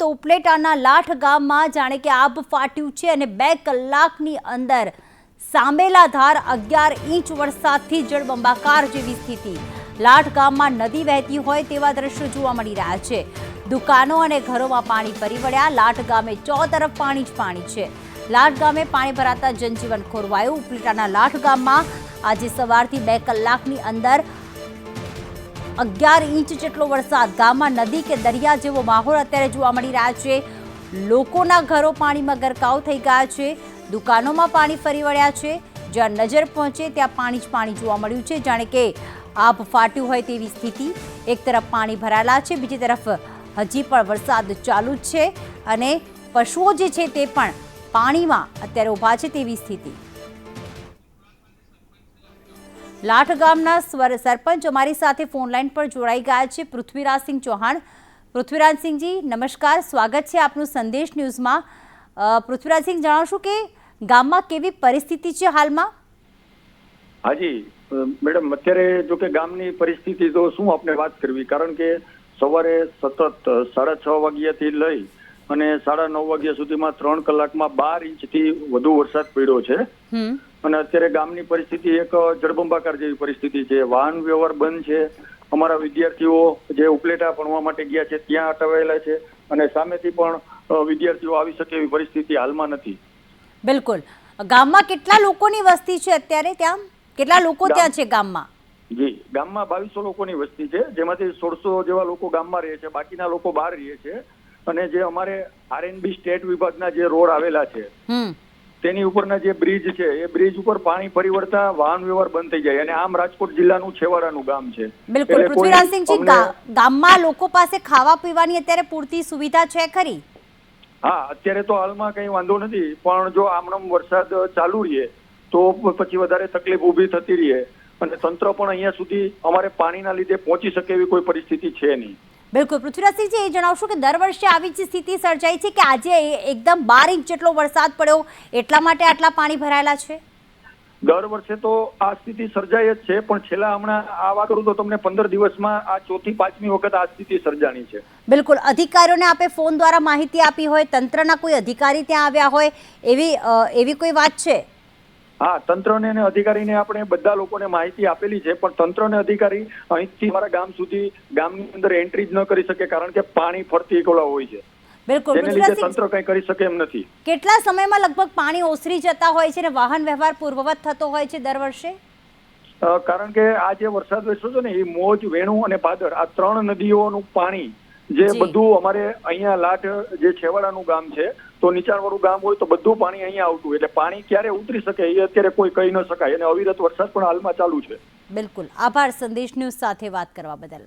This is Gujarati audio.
તો ઉપલેટાના લાઠ ગામમાં જાણે કે આબ ફાટ્યું છે અને બે કલાકની અંદર સામેલા ધાર અગિયાર ઇંચ વરસાદથી જળબંબાકાર જેવી સ્થિતિ. લાઠ ગામમાં નદી વહેતી હોય તેવા દ્રશ્યો જોવા મળી રહ્યા છે. દુકાનો અને ઘરોમાં પાણી ભરી વળ્યા. લાઠ ગામે ચો તરફ પાણી જ પાણી છે. લાઠ ગામે પાણી ભરાતા જનજીવન ખોરવાયું. ઉપલેટાના લાઠ ગામમાં આજે સવારથી બે કલાકની અંદર અગિયાર ઇંચ જેટલો વરસાદ ગામમાં નદી કે દરિયા જેવો માહોલ અત્યારે જોવા મળી રહ્યા છે. લોકોના ઘરો પાણીમાં ગરકાવ થઈ ગયા છે. દુકાનોમાં પાણી ફરી વળ્યા છે. જ્યાં નજર પહોંચે ત્યાં પાણી જ પાણી જોવા મળ્યું છે. જાણે કે આભ ફાટ્યું હોય તેવી સ્થિતિ. એક તરફ પાણી ભરાયેલા છે, બીજી તરફ હજી પણ વરસાદ ચાલુ જ છે અને પશુઓ જે છે તે પણ પાણીમાં અત્યારે ઊભા છે તેવી સ્થિતિ. લાઠ ગામના સ્વર સરપંચ અમારી સાથે ફોન લાઈન પર જોડાઈ ગયા છે. પૃથ્વીરાજસિંહ ચૌહાણ. પૃથ્વીરાજસિંહજી નમસ્કાર. સ્વાગત છે આપનું સંદેશ ન્યૂઝમાં. પૃથ્વીરાજસિંહ જણાવશો કે ગામમાં કેવી પરિસ્થિતિ છે હાલમાં? હાજી મેડમ અત્યારે જો કે ગામની પરિસ્થિતિ તો શું આપણે વાત કરવી? કારણ કે સવારે સતત સાડા છ વાગ્યાથી લઈ અને સાડા નવ વાગ્યા સુધીમાં ત્રણ કલાકમાં બાર ઇંચથી વધુ વરસાદ પડ્યો છે. હમ. અને અત્યારે ગામની પરિસ્થિતિ એક જળબંબાકાર જેવી પરિસ્થિતિ છે. વાહન વ્યવહાર બંધ છે. અમારા વિદ્યાર્થીઓ જે ઉપલેટા ભણવા માટે ગયા છે ત્યાં અટવાયેલા છે અને સામેથી પણ વિદ્યાર્થીઓ આવી શકે એવી પરિસ્થિતિ હાલમાં નથી. બિલકુલ. ગામમાં કેટલા લોકોની વસ્તી છે અત્યારે ત્યાં? કેટલા લોકો ત્યાં છે ગામમાં? જી ગામમાં બાવીસો લોકોની વસ્તી છે. જેમાંથી સોળસો જેવા લોકો ગામમાં રહે છે બાકીના લોકો બહાર રહે છે. અને જે અમારે આરએનબી સ્ટેટ વિભાગના જે રોડ આવેલા છે તેની ઉપરના જે બ્રિજ છે એ બ્રિજ ઉપર પાણી ફરી વળતા વાહન વ્યવહાર બંધ થઈ જાય. અને આમ રાજકોટ જિલ્લાનું છેવાડાનું ગામ છે. બિલકુલ. પૃથ્વીરાજસિંહજી ગામમાં લોકો પાસે ખાવા પીવાની અત્યારે પૂરતી સુવિધા છે ખરી? હા અત્યારે તો હાલમાં કઈ વાંધો નથી. પણ જો આમણમ વરસાદ ચાલુ રહીએ તો પછી વધારે તકલીફ ઊભી થતી રહીએ અને તંત્ર પણ અહીંયા સુધી અમારે પાણીના લીધે પહોંચી શકે એવી કોઈ પરિસ્થિતિ છે નહીં. બિલકુલ. પૃથ્વીરાજસિંહજી એ જણાવશો કે દર વર્ષે આવી જ સ્થિતિ સર્જાઈ છે કે આજે એકદમ બાર ઇંચ જેટલો વરસાદ પડ્યો એટલા માટે આટલા પાણી ભરાયેલા છે? દર વર્ષે તો આ સ્થિતિ સર્જાય જ છે પણ છેલ્લા હમણાં આ વાત કરું તો તમને પંદર દિવસમાં આ ચોથી પાંચમી વખત આ સ્થિતિ સર્જાણી છે. બિલકુલ. અધિકારીઓને આપે ફોન દ્વારા માહિતી આપી હોય તંત્રના કોઈ અધિકારી ત્યાં આવ્યા હોય એવી એવી કોઈ વાત છે? હા તંત્રને અને અધિકારીને આપણે બધા લોકોને માહિતી આપેલી છે પણ તંત્રને અધિકારી અહીંથી અમારા ગામ સુધી ગામની અંદર એન્ટ્રી જ ન કરી શકે કારણ કે પાણી ફરતી એકલા હોય છે. બિલકુલ. તંત્ર કંઈ કરી શકે એમ નથી. કેટલા સમયમાં લગભગ પાણી ઓસરી જતા હોય છે અને વાહન વ્યવહાર પૂર્વવત થતો હોય છે દર વર્ષે? કારણ કે આ જે વરસાદ વરસ્યો છે ને એ મોજ વેણુ અને પાદર આ ત્રણ નદીઓનું પાણી જી. બધું અમારે અહીંયા લાઠ જે છેવાડાનું ગામ છે તો નીચાણવાળું ગામ હોય તો બધું પાણી અહીંયા આવતું એટલે પાણી ક્યારે ઉતરી શકે એ અત્યારે કોઈ કહી ન શકાય. અને અવિરત વરસાદ પણ હાલમાં ચાલુ છે. બિલકુલ. આભાર સંદેશ ન્યૂઝ સાથે વાત કરવા બદલ.